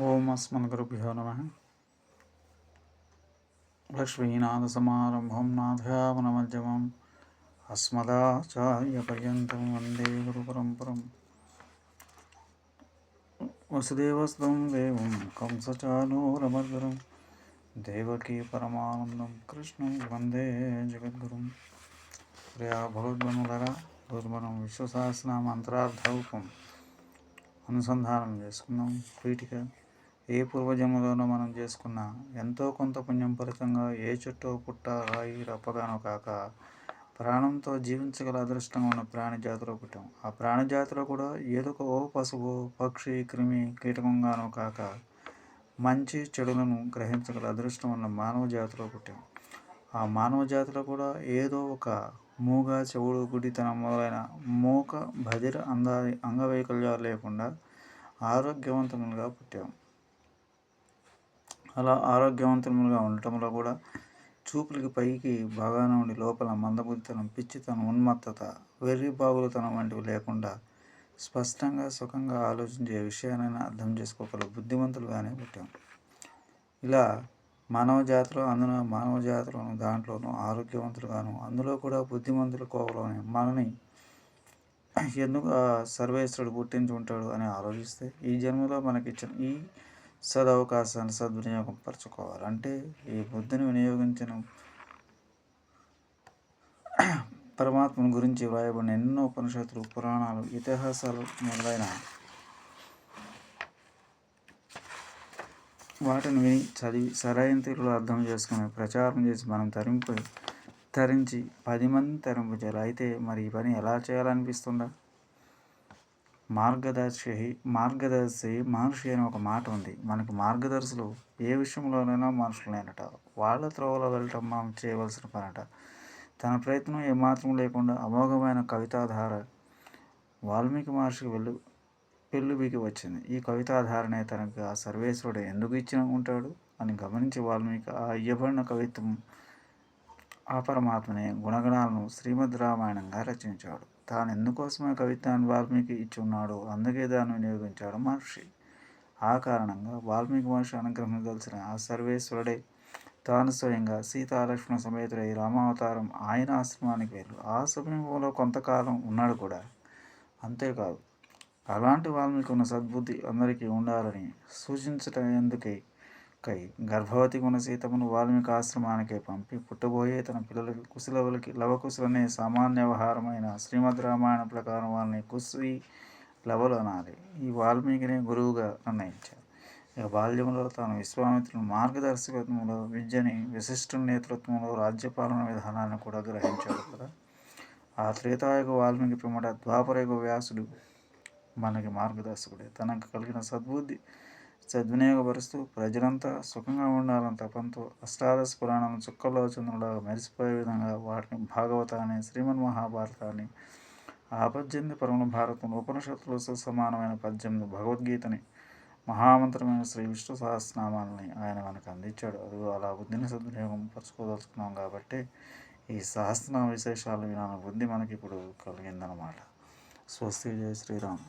ఓం అస్మద్గురుభ్యో నమ. లక్ష్మీనాథసమారంభం నాథయామనమధ్యమం అస్మదాచార్యపర్యంతం వందే గురుపరంపరం. వసుదేవస్తం దేవం కంసచానూరమర్దరం దేవకీ పరమానందం కృష్ణం వందే జగద్గురుం. ప్రియా భగవద్గనులరా రోజు మనం విశ్వసహస్రనామ మంత్రార్థరూపం అనుసంధానం చేసుకుందాం వీటిగా ఏ పూర్వజన్మలోనో మనం చేసుకున్న ఎంతో కొంత పుణ్యం ఫలితంగా ఏ చెట్టో పుట్ట రాయి రప్పగానో కాక ప్రాణంతో జీవించగల అదృష్టంగా ఉన్న ప్రాణి జాతిలో పుట్టాం. ఆ ప్రాణి జాతిలో కూడా ఏదో ఒక ఓ పశువు పక్షి క్రిమి కీటకంగానో కాక మంచి చెడులను గ్రహించగల అదృష్టం ఉన్న మానవ జాతిలో పుట్టాం. ఆ మానవ జాతిలో కూడా ఏదో ఒక మూగ చెవుడు గుడితనం మొదలైన మూక బదిర అంద అంగవైకల్యాలు లేకుండా ఆరోగ్యవంతములుగా పుట్టాం. అలా ఆరోగ్యవంతములుగా ఉండటంలో కూడా చూపులకి పైకి బాగానే ఉండి లోపల మందబుద్ధితనం పిచ్చితనం ఉన్మత్తత వెర్రి బాగులతనం వంటివి లేకుండా స్పష్టంగా సుఖంగా ఆలోచించే విషయాన్ని అర్థం చేసుకోగల బుద్ధిమంతులుగానే పుట్టాం. ఇలా మానవ జాతిలో అందున మానవ జాతిలోను దాంట్లోనూ ఆరోగ్యవంతులుగాను అందులో కూడా బుద్ధిమంతుల కోవలోనే మనని ఎందుకు సర్వేశ్వరుడు పుట్టించి ఉంటాడు అని ఆలోచిస్తే ఈ జన్మలో మనకిచ్చిన ఈ సదవకాశాన్ని సద్వినియోగం పరచుకోవాలి అంటే ఈ బుద్ధిని వినియోగించిన పరమాత్మను గురించి వ్రాయబడిన ఎన్నో ఉపనిషత్తులు పురాణాలు ఇతిహాసాలు మొదలైన వాటిని విని చదివి సరైన తీరులో అర్థం చేసుకుని ప్రచారం చేసి మనం తరింపు తరించి పది మంది తరింపు చేయాలి అయితే మరి ఈ పని ఎలా చేయాలనిపిస్తుందా? మార్గదర్శి మార్గదర్శి మహర్షి అని ఒక మాట ఉంది. మనకు మార్గదర్శులు ఏ విషయంలోనైనా మనుషులైనట వాళ్ళ త్రోవలో వెళ్ళటం మనం చేయవలసిన పనట. తన ప్రయత్నం ఏమాత్రం లేకుండా అమోఘమైన కవితాధార వాల్మీకి మహర్షికి వెళ్ళు పెళ్ళుబికి వచ్చింది. ఈ కవితాధారనే తనకు ఆ సర్వేశ్వరుడు ఎందుకు ఇచ్చిన ఉంటాడు అని గమనించి వాల్మీకి ఆ ఇయ్యబడిన కవిత్వం ఆ పరమాత్మనే గుణగణాలను శ్రీమద్ రామాయణంగా రచించాడు. తాను ఎందుకోసమే కవిత్వాన్ని వాల్మీకి ఇచ్చి ఉన్నాడో అందుకే దాన్ని వినియోగించాడు మహర్షి. ఆ కారణంగా వాల్మీకి మహర్షి అనుగ్రహించదలిసిన ఆ సర్వేశ్వరుడే తాను స్వయంగా సీతాలక్ష్మణ సమేతుడై రామావతారం ఆయన ఆశ్రమానికి వెళ్ళు ఆ సమయంలో కొంతకాలం ఉన్నాడు కూడా. అంతేకాదు అలాంటి వాల్మీకి ఉన్న సద్బుద్ధి అందరికీ ఉండాలని సూచించటం ఎందుకే? కై గర్భవతి ఉన్న సీతమును వాల్మీకి ఆశ్రమానికే పంపి పుట్టబోయే తన పిల్లలకి కుశలవులకి లవకుశులనే సామాన్య వ్యవహారమైన శ్రీమద్ రామాయణ ప్రకారం వారిని కుశ్వి లవలు అనాలి ఈ వాల్మీకిని గురువుగా నిర్ణయించారు. ఇక బాల్యంలో తాను విశ్వామిత్రుని మార్గదర్శకత్వంలో విద్యని విశిష్ట నేతృత్వంలో రాజ్యపాలన విధానాన్ని కూడా గ్రహించాడు కదా. ఆ త్రేతాయుగ వాల్మీకి పిమ్మట ద్వాపరయుగ వ్యాసుడు మనకి మార్గదర్శకుడే. తనకు కలిగిన సద్బుద్ధి సద్వినియోగపరుస్తూ ప్రజలంతా సుఖంగా ఉండాలని తపంతో అష్టాదశ పురాణం చుక్కల్లో చంద్రుడా మెరిసిపోయే విధంగా వాటిని భాగవతాన్ని శ్రీమన్ మహాభారతాన్ని ఆ పద్దెనిమిది పరముల భారతం. ఉపనిషత్తులు సమానమైన పద్దెనిమిది భగవద్గీతని మహామంత్రమైన శ్రీ విష్ణు సహస్రనామాలని ఆయన మనకు అందించాడు. అది అలా బుద్ధిని సద్వినియోగం పరుచుకోదలుచుకున్నాం కాబట్టి ఈ సహస్రనామ విశేషాలు వినాలని బుద్ధి మనకి ఇప్పుడు కలిగిందనమాట స్వస్తి. జయ శ్రీరామ్.